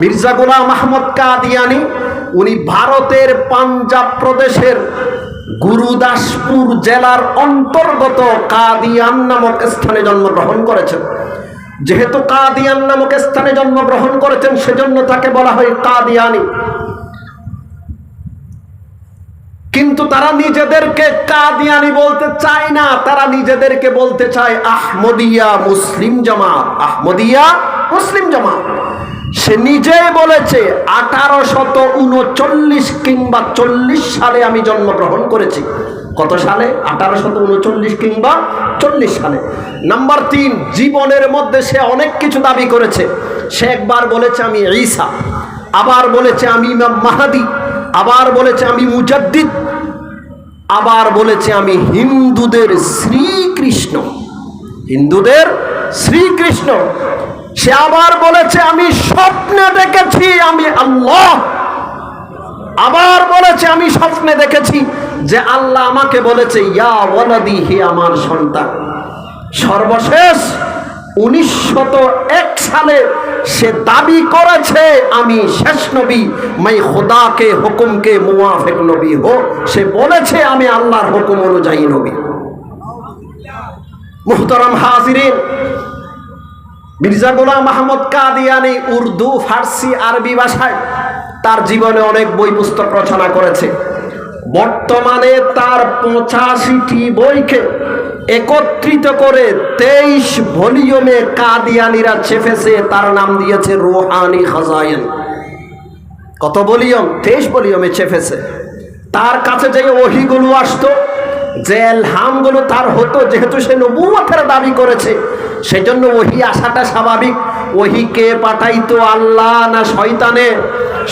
মির্জা গোলাম আহমদ কাদিয়ানি, উনি ভারতের পাঞ্জাব প্রদেশের গুরুদাসপুর জেলার অন্তর্গত কাদিয়ান নামক স্থানে জন্মগ্রহণ করেছেন। যেহেতু কাদিয়ান নামক স্থানে জন্মগ্রহণ করেছেন, সেজন্য তাকে বলা হয় কাদিয়ানি। কিন্তু তারা নিজেদেরকে কাদিয়ানি বলতে চায় না, তারা নিজেদেরকে বলতে চায় আহমদিয়া মুসলিম জামাত। আহমদিয়া মুসলিম জামাত। সে নিজেই বলেছে আঠারো শত উনচল্লিশ কিংবা চল্লিশ সালে আমি জন্মগ্রহণ করেছি। কত সালে? আঠারো শত উনচল্লিশ কিংবা চল্লিশ সালে। নাম্বার তিন, জীবনের মধ্যে সে অনেক কিছু দাবি করেছে। সে একবার বলেছে, আমি ঈসা। আবার বলেছে, আমি ইমাম মাহাদি। আবার বলেছে, আমি মুজাদ্দিদ। আবার বলেছে, আমি হিন্দুদের শ্রীকৃষ্ণ। হিন্দুদের শ্রীকৃষ্ণ। সে আবার বলেছে, আমি স্বপ্নে দেখেছি, আমি আল্লাহ। আবার বলেছে, আমি স্বপ্নে দেখেছি যে আল্লাহ আমাকে বলেছে, ইয়া হে আমার সন্তান। সর্বশেষ উনিশশত এক সালে সে দাবি করেছে, আমি শেষ নবী, মাই খোদাকে, হুকুমকে মুওয়াফেক নবী হো। সে বলেছে, আমি আল্লাহর হুকুম অনুযায়ী নবী। মুহতারাম হাজিরিন মির্জা গোলাম মাহমুদ কাদিয়ানি উর্দু, ফার্সি, আরবি ভাষায় তার জীবনে অনেক বই পুস্তক রচনা করেছে। বর্তমানে তার পঁচাশিটি বইকে একত্রিত করে তেইশ ভলিউমে কাদিয়ানিরা চেপেছে, তার নাম দিয়েছে রোহানি খাজায়েন কত ভলিউম? তেইশ ভলিউমে চেপেছে। তার কাছে যে ওহিগুলো আসতো যে এলহামগুলো তার হতো, যেহেতু সে নবুয়তের দাবি করেছে, সেজন্য ওহি আসাটা স্বাভাবিক। ওহি কে পাঠাইতো, আল্লাহ না শয়তানে?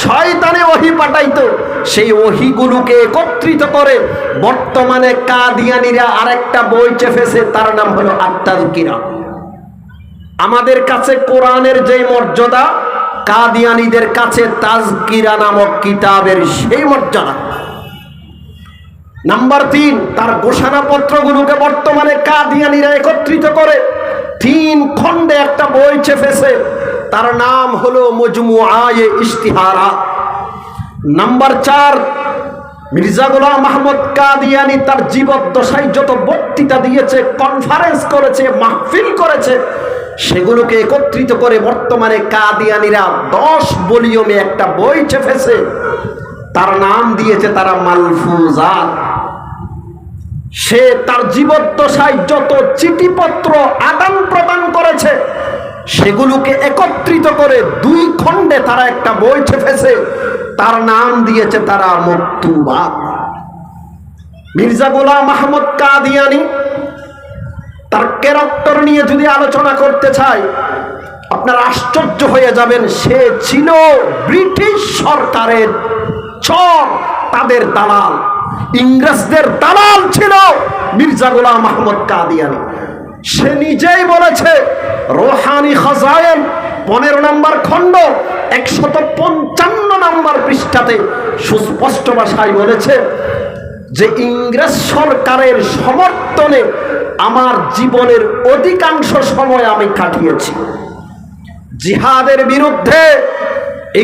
শয়তানে ওহি পাঠাইতো। সেই ওহিগুলোকে একত্রিত করে বর্তমানে কাদিয়ানিরা আরেকটা বই চেপেছে, তার নাম হলো আত্মাজকিরা আমাদের কাছে কোরআনের যে মর্যাদা, কাদিয়ানিদের কাছে তাজকিরা নামক কিতাবের সেই মর্যাদা। নাম্বার তিন, তার ঘোষণাপত্রগুলোকে বর্তমানে কাদিয়ানিরা একত্রিত করে তিন খণ্ডে একটা বই চেপেছে। তার নাম হলো মজমু আয়ে ইশতিহারা। নাম্বার চার, মির্জা গোলাম মাহমুদ কাদিয়ানি তার জীবদ্দশায় যত বক্তৃতা দিয়েছে কনফারেন্স করেছে, মাহফিল করেছে, সেগুলোকে একত্রিত করে বর্তমানে কাদিয়ানিরা দশ বলিয়মে একটা বই চেপেছে। তার নাম দিয়েছে তারা মালফুজাত। সে তার জীবদ্দশায় যত চিঠিপত্র আদান প্রদান করেছে, সেগুলোকে একত্রিত করে দুই খণ্ডে তারা একটা বই ছেপেছে তার নাম দিয়েছে তারা মক্তুবাত মির্জা গোলাম মাহমুদ কাদিয়ানি তার ক্যারেক্টার নিয়ে যদি আলোচনা করতে চাই আপনার আশ্চর্য হয়ে যাবেন, সে ছিল ব্রিটিশ সরকারের চর, তাদের দালাল। ইংরেজদের দালাল ছিল মির্জা গোলাম মাহমুদ কাদিয়ানি। সে নিজেই বলেছে, রোহানি খাজায়েন, পনেরো নম্বর খণ্ড, একশত পঞ্চান্ন নম্বর পৃষ্ঠাতে সুস্পষ্ট ভাষায় বলেছে যে ইংরেজ সরকারের সমর্থনে আমার জীবনের অধিকাংশ সময় আমি কাটিয়েছি। জিহাদের বিরুদ্ধে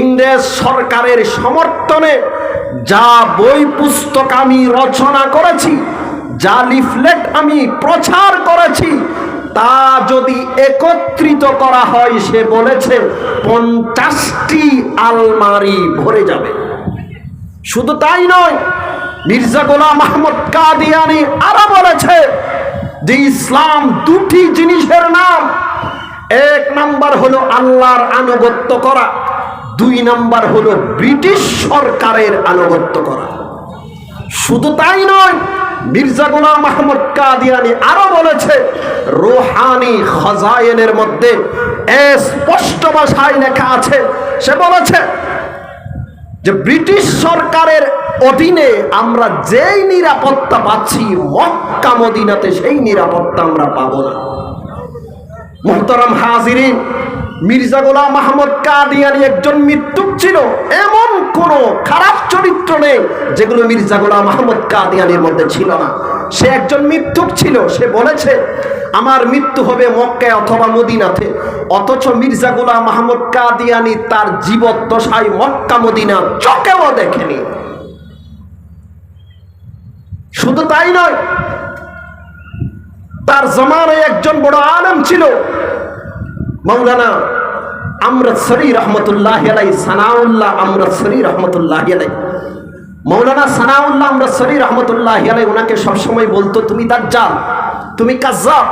ইংরেজ সরকারের সমর্থনে যা বই পুস্তক আমি রচনা করেছি, যা লিফলেট আমি প্রচার করেছি, তা যদি একত্রিত করা হয়, সে বলেছে, পঞ্চাশটি আলমারি ভরে যাবে। শুধু তাই নয়, মির্জা গোলাম মাহমুদ কাদিয়ানি আরও বলেছে যে ইসলাম দুটি জিনিসের নাম, এক নাম্বার হলো আল্লাহর আনুগত্য করা দুই নাম্বার হলো ব্রিটিশ সরকারের আনুগত্য করা। শুধু তাই নয়, মির্জা গোলাম মাহমুদ কাদিয়ানি আরও বলেছে, রোহানি খজায়েনের মধ্যে স্পষ্ট ভাষায় লেখা আছে, সে বলেছে যে ব্রিটিশ সরকারের অধীনে আমরা যেই নিরাপত্তা পাচ্ছি, মক্কা, মদিনাতে সেই নিরাপত্তা আমরা পাবো না। মোহতরম হাজিরিন মির্জা গোলাম মাহমুদ কাদিয়ানি একজন মৃত্যুক ছিল। এমন কোন খারাপ চরিত্র নেই যেগুলো মির্জা গোলাম মাহমুদ কাদিয়ানির মধ্যে ছিল না। সে একজন মৃত্যুক ছিল। সে বলেছে, আমার মৃত্যু হবে মক্কায় অথবা মদিনাতে। অথচ মির্জা গোলাম মাহমুদ কাদিয়ানি তার জীবদ্দশায় মক্কা মদিনা চোখেও দেখেনি। শুধু তাই নয়, তার জমানায় একজন বড় আলেম ছিল। মৌলানা আমরতসরি রহমতুল্লাহ আলাই সানাউল্লাহ আমরতসরি রহমতুল্লাহ আলাই মৌলানা সানাউল্লাহ আমরতসরি রহমতুল্লাহ আলাই ওনাকে সবসময় বলতো, তুমি দাজ্জাল, তুমি কাজ্জাব,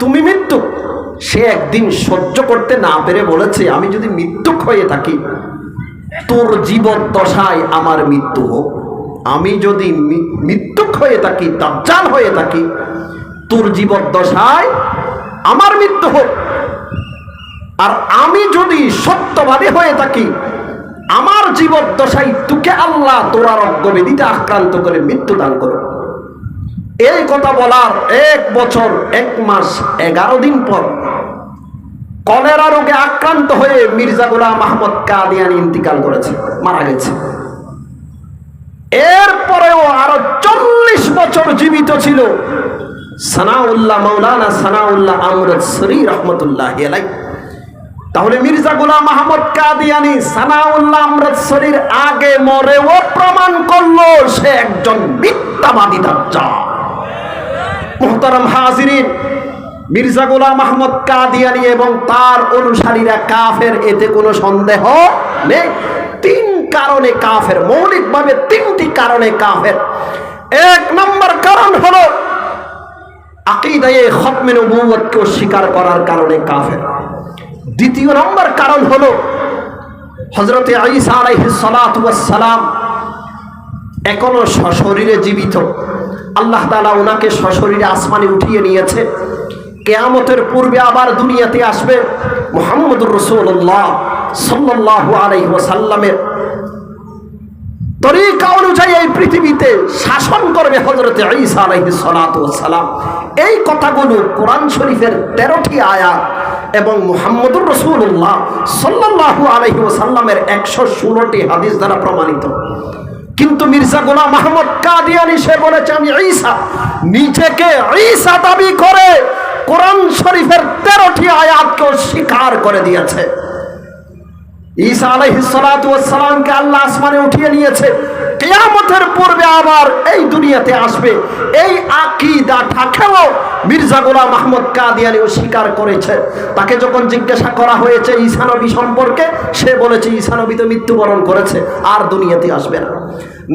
তুমি মৃত্যু। সে একদিন সহ্য করতে না পেরে বলেছে, আমি যদি মৃত্যুক হয়ে থাকি, তোর জীবন দশায় আমার মৃত্যু হোক। আমি যদি মৃত্যুক হয়ে থাকি, দাজ্জাল হয়ে থাকি, তোর জীবন দশায় আমার মৃত্যু হোক। আর আমি যদি সত্যবাদী হয়ে থাকি, আমার জীবন জীবদ্দশায় তোকে আল্লাহ তোরার অজ্ঞবেদিতে আক্রান্ত করে মৃত্যু দান করো এই কথা বলার এক বছর, এক মাস, এগারো দিন পর কলেরা রোগে আক্রান্ত হয়ে মির্জা গোলাম মাহমদ কাদিয়ানি ইন্তিকাল করেছে, মারা গেছে। এরপরেও আরও চল্লিশ বছর জীবিত ছিল সানাউল্লাহ মৌলানা সানাউল্লাহ আমরত সরি রহমতুল্লাহ আলাই তাহলে মির্জা গোলাম মাহমদ কাদিয়ানি সানাউল্লাহ আমরত সরির আগে মরেও প্রমাণ করল সে একজন মিথ্যাবাদী দাজ্জাল। মোহতারাম হাজিরিন, মির্জা গোলাম আহমদ কাদিয়ানি এবং তার অনুসারীরা কাফের, এতে কোনো সন্দেহ নেই। তিন কারণে কাফের, মৌলিকভাবে তিনটি কারণে কাফের। এক নম্বর কারণ হলো আকিদায়ে খতমে নবুয়তকে অস্বীকার করার কারণে কাফের। দ্বিতীয় নম্বর কারণ হল হজরতে ঈসা আলাইহিস সালাতু সালাম এখনও সশরীরে জীবিত। আল্লাহ তালা ওনাকে সশরীরে আসমানে উঠিয়ে নিয়েছে। কেয়ামতের পূর্বে আবার দুনিয়াতে আসবে মোহাম্মদুর রসুল্লাহ সাল্লাহ আলহি ওসাল্লামের তরিকা অনুযায়ী এই পৃথিবীতে শাসন করবে হজরতে ঈসা আলাইহি সালাম। এই কথাগুলো কোরআন শরীফের তেরোটি আয়াত এবং মুহাম্মদুর রসুল্লাহ সাল্লাল্লাহু আলাইহি ওসাল্লামের একশো ষোলোটি হাদিস দ্বারা প্রমাণিত। কিন্তু মির্জা গোলাম মাহমুদ কাদিয়ানি সে বলেছে, আমি ঈসা। নিজেকে ঈসা দাবি করে কোরআন শরীফের তেরোটি আয়াতকে স্বীকার করে দিয়েছে। ঈসা আলাইহিসসালামকে আল্লাহ আসমানে উঠিয়ে নিয়েছে। কিয়ামতের পূর্বে আবার এই দুনিয়াতে আসবে। এই আকীদা থাকেও মির্জা গোলাম মাহমুদ কাদিয়ানি স্বীকার করেছে। তাকে যখন জিজ্ঞাসা করা হয়েছে ঈসা নবী সম্পর্কে, সে বলেছে, ঈসা নবী তো মৃত্যুবরণ করেছে, আর দুনিয়াতে আসবে না।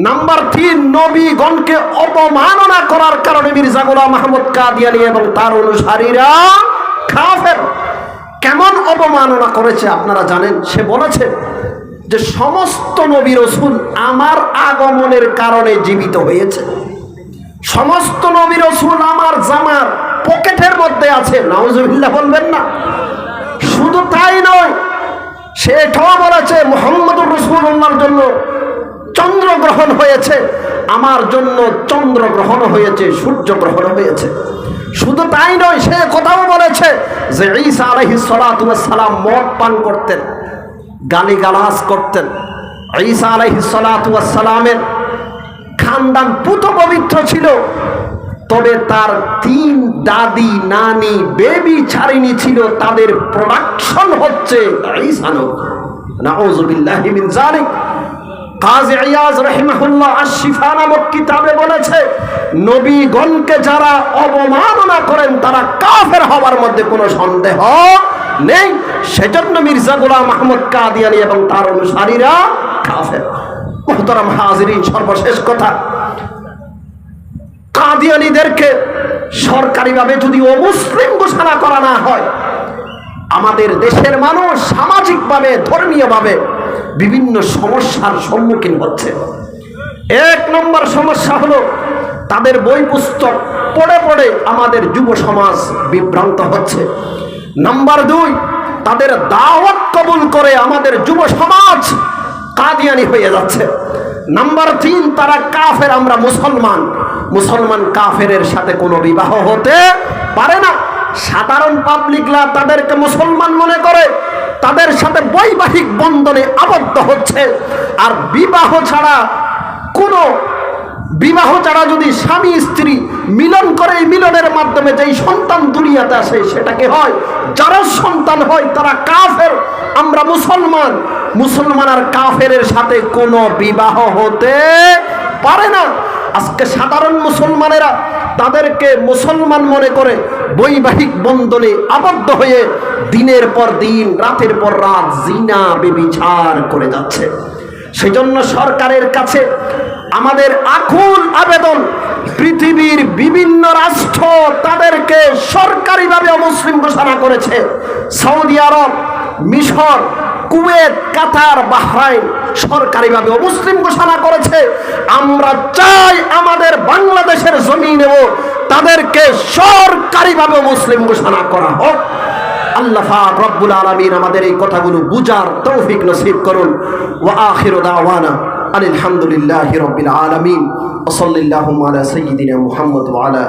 নাম্বার তিন, নবীগণকে অপমাননা করার কারণে মির্জা গোলাম মাহমুদ কাদিয়ানি এবং তার অনুসারীরা কাফের। কেমন অপমাননা করেছে আপনারা জানেন? সে বলেছে যে সমস্ত নবী রসুল আমার আগমনের কারণে জীবিত হয়েছে। সমস্ত নবী রসুল আমার জামার পকেটের মধ্যে আছে। নাউজুবিল্লাহ বলবেন না। শুধু তাই নয় সে এটাও বলেছে মোহাম্মদুর রসুল্লাহর জন্য চন্দ্রগ্রহণ হয়েছে। আমার জন্য চন্দ্রগ্রহণ হয়েছে সূর্য গ্রহণ হয়েছে। শুধু তাই নয়, সে কথাও বলেছে যে ঈসা সালাম মদ পান করতেন। গালিগালাজ করতেন। ঈসা সালামের খানদান পুত পবিত্র ছিল। তবে তার তিন দাদি, নানি, বেবি ছাড়িনি ছিল। তাদের প্রোডাকশন হচ্ছে ঈসা নবী। নাউজুবিল্লাহি মিন জালিক নামক বলেছে, নবীগণকে যারা অবমাননা করেন, তারা মধ্যে কোনো সন্দেহ নেই। মির্জা এবং তার অনুসারীরা কাফের। সর্বশেষ কথা, কাদিয়ানিদেরকে সরকারিভাবে যদি অমুসলিম ঘোষণা করা না হয়, আমাদের দেশের মানুষ সামাজিকভাবে, ধর্মীয়ভাবে বিভিন্ন সমস্যার সম্মুখীন হচ্ছে। এক নম্বর সমস্যা হলো, তাদের বই পুস্তক পড়ে পড়ে আমাদের যুব সমাজ বিভ্রান্ত হচ্ছে। নাম্বার দুই, তাদের দাওয়াত কবুল করে আমাদের যুব সমাজ কাদিয়ানি হয়ে যাচ্ছে। নাম্বার তিন, তারা কাফের, আমরা মুসলমান। মুসলমান কাফেরের সাথে কোনো বিবাহ হতে পারে না। সাধারণ পাবলিকরা তাদেরকে মুসলমান মনে করে। তাদের সাথে বৈবাহিক বন্ধনে আবদ্ধ হচ্ছে। আর বিবাহ ছাড়া, কোনো বিবাহ ছাড়া যদি স্বামী স্ত্রী মিলন করে এই মিলনের মাধ্যমে, যেই সন্তান দুনিয়াতে আসে সেটাকে হয়? যারা সন্তান হয়, তারা কাফের। আমরা মুসলমান। মুসলমান আর কাফেরের সাথে কোনো বিবাহ হতে পারে না। আজকে সাধারণ মুসলমানেরা তাদেরকে মুসলমান মনে করে বৈবাহিক বন্ধনে আবদ্ধ হয়ে দিনের পর দিন, রাতের পর রাত জিনা, বেবিচার করে যাচ্ছে। সেজন্য সরকারের কাছে আমাদের আকুল আবেদন, পৃথিবীর বিভিন্ন রাষ্ট্র তাদেরকে সরকারিভাবে মুসলিম ঘোষণা করেছে। সৌদি আরব, মিশর, কুয়েত, কাতার, বাহরাইন সরকারিভাবে মুসলিম ঘোষণা করেছে। আমরা চাই আমাদের বাংলাদেশের জমিনেও তাদেরকে সরকারিভাবে মুসলিম ঘোষণা করা হোক। আল্লাহ পাক রব্বুল আলমিন আমাদের এই কথাগুলো বুঝার তৌফিক নসিব করুন। ওয়া আখিরু দাওয়ানা আলহামদুলিল্লাহি রাব্বিল আলামিন। আলা সাইয়্যিদিনা মুহাম্মদ ওয়া আলা